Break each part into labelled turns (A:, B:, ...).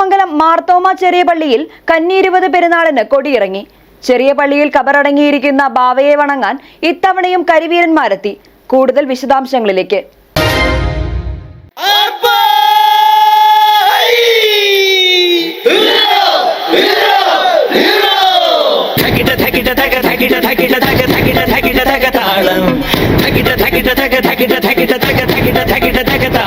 A: കോതമംഗലം മാർത്തോമ ചെറിയ പള്ളിയിൽ കന്നിരുപത് പെരുന്നാളിന് കൊടിയിറങ്ങി ചെറിയ പള്ളിയിൽ കബറടങ്ങിയിരിക്കുന്ന ബാവയെ വണങ്ങാൻ ഇത്തവണയും കരിവീരന്മാരെത്തി കൂടുതൽ വിശദാംശങ്ങളിലേക്ക്
B: ധകിട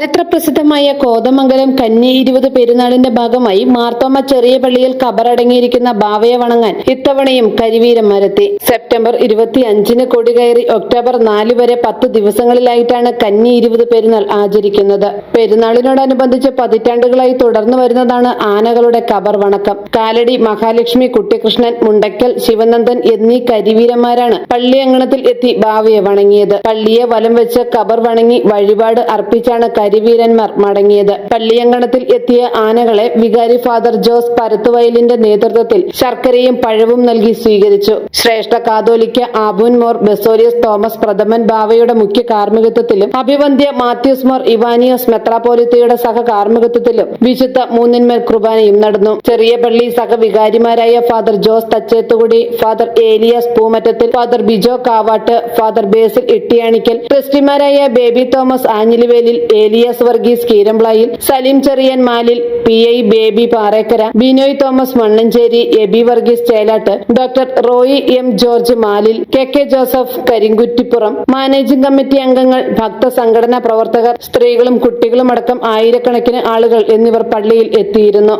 B: താളം
C: ചരിത്രപ്രസിദ്ധമായ കോതമംഗലം കന്നി ഇരുപത് പെരുന്നാളിന്റെ ഭാഗമായി മാർത്തോമ ചെറിയ പള്ളിയിൽ കബറടങ്ങിയിരിക്കുന്ന ബാവയെ വണങ്ങാൻ ഇത്തവണയും കരിവീരന്മാരെത്തി സെപ്റ്റംബർ ഇരുപത്തി അഞ്ചിന് കൊടി കയറി ഒക്ടോബർ നാല് വരെ പത്ത് ദിവസങ്ങളിലായിട്ടാണ് കന്നി ഇരുപത് പെരുന്നാൾ ആചരിക്കുന്നത്. പെരുന്നാളിനോടനുബന്ധിച്ച് പതിറ്റാണ്ടുകളായി തുടർന്നു വരുന്നതാണ് ആനകളുടെ കബർ വണക്കം. കാലടി മഹാലക്ഷ്മി കുട്ടികൃഷ്ണൻ മുണ്ടക്കൽ ശിവനന്ദൻ എന്നീ കരിവീരന്മാരാണ് പള്ളി അങ്കണത്തിൽ എത്തി ബാവയെ വണങ്ങിയത്. പള്ളിയെ വലം വെച്ച് കബർ വണങ്ങി വഴിപാട് അർപ്പിച്ചാണ് കരിവീരന്മാർ മടങ്ങിയത്. പള്ളിയങ്കണത്തിൽ എത്തിയ ആനകളെ വികാരി ഫാദർ ജോസ് പരത്തുവയലിന്റെ നേതൃത്വത്തിൽ ശർക്കരയും പഴവും നൽകി സ്വീകരിച്ചു. ശ്രേഷ്ഠ കാതോലിക്ക ആബുൻ മോർ ബെസോലിയസ് തോമസ് പ്രഥമൻ ബാവയുടെ മുഖ്യ കാർമ്മികത്വത്തിലും അഭിവന്ധ്യ മാത്യൂസ് മോർ ഇവാനിയോസ് മെത്രാപോലിത്തയുടെ സഹ കാർമ്മികത്വത്തിലും വിശുദ്ധ മൂന്നിന്മേൽ കുർബാനയും നടന്നു. ചെറിയ പള്ളി സഹവികാരിമാരായ father Jose Thachethukudy father Elias Poomattathil father Bijo Kavattu father Basil Ittiyanickal ട്രസ്റ്റിമാരായ Baby Thomas Anjilivelil Elias Varghese Keeramplayil Saleem Cherian Malil P I Baby Parekkara Binoy Thomas Mannancherry Eby Varghese Chelattu doctor Roy M George Malil K K Joseph Karinkuttippuram managing committee അംഗങ്ങൾ ഭക്ത സംഘടനാ പ്രവർത്തകർ സ്ത്രീകളും കുട്ടികളും അടക്കം ആയിരക്കണക്കിന് ആളുകൾ എന്നിവർ പള്ളിയിൽ എത്തിയിരുന്നു.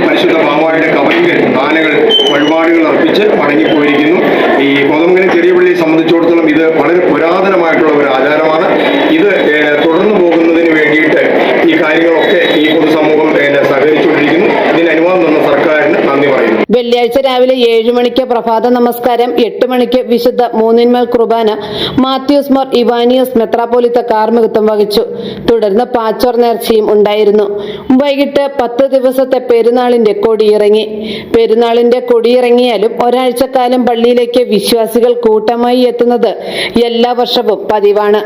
D: परशुद्ध बाबा कबड़ी
C: വെള്ളിയാഴ്ച രാവിലെ ഏഴ് മണിക്ക് പ്രഭാത നമസ്കാരം എട്ട് മണിക്ക് വിശുദ്ധ മൂന്നിന്മേൽ കുർബാന മാത്യൂസ് മോർ ഇവാനിയസ് മെത്രാപോലിത്ത കാർമികത്വം വഹിച്ചു. തുടർന്ന് പാച്ചോർ നേർച്ചയും ഉണ്ടായിരുന്നു. വൈകിട്ട് പത്ത് ദിവസത്തെ പെരുന്നാളിന്റെ കൊടിയിറങ്ങി. പെരുന്നാളിന്റെ കൊടിയിറങ്ങിയാലും ഒരാഴ്ചക്കാലം പള്ളിയിലേക്ക് വിശ്വാസികൾ കൂട്ടമായി എത്തുന്നത് എല്ലാ വർഷവും പതിവാണ്.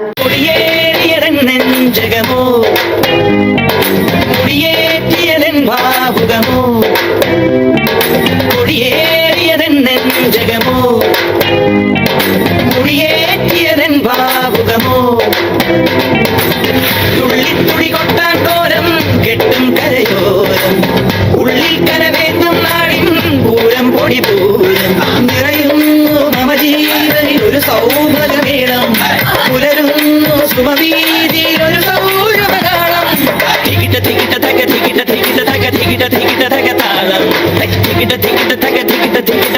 B: ഭാവുകമോ തുള്ളിത്തുടി കൊട്ടാട്ടോരം കെട്ടും കരയോരം. ഉള്ളിൽ കരവേറ്റും നാടിൻ പൂരം പൊടി പൂരം. നിറയുന്നു മമ ജീവനിൽ ഒരു സൗഭഗമേളം പുലരുന്നു സുമവീതിയിൽ ഒരു സൗരഭകാളം തികിട്ട തികിട്ട തക തികിട്ട തികിട്ട തക തികിട്ട തികിട്ട തക താളം. തികിട്ട തികിട്ട തക തികിട്ട തികിട്ട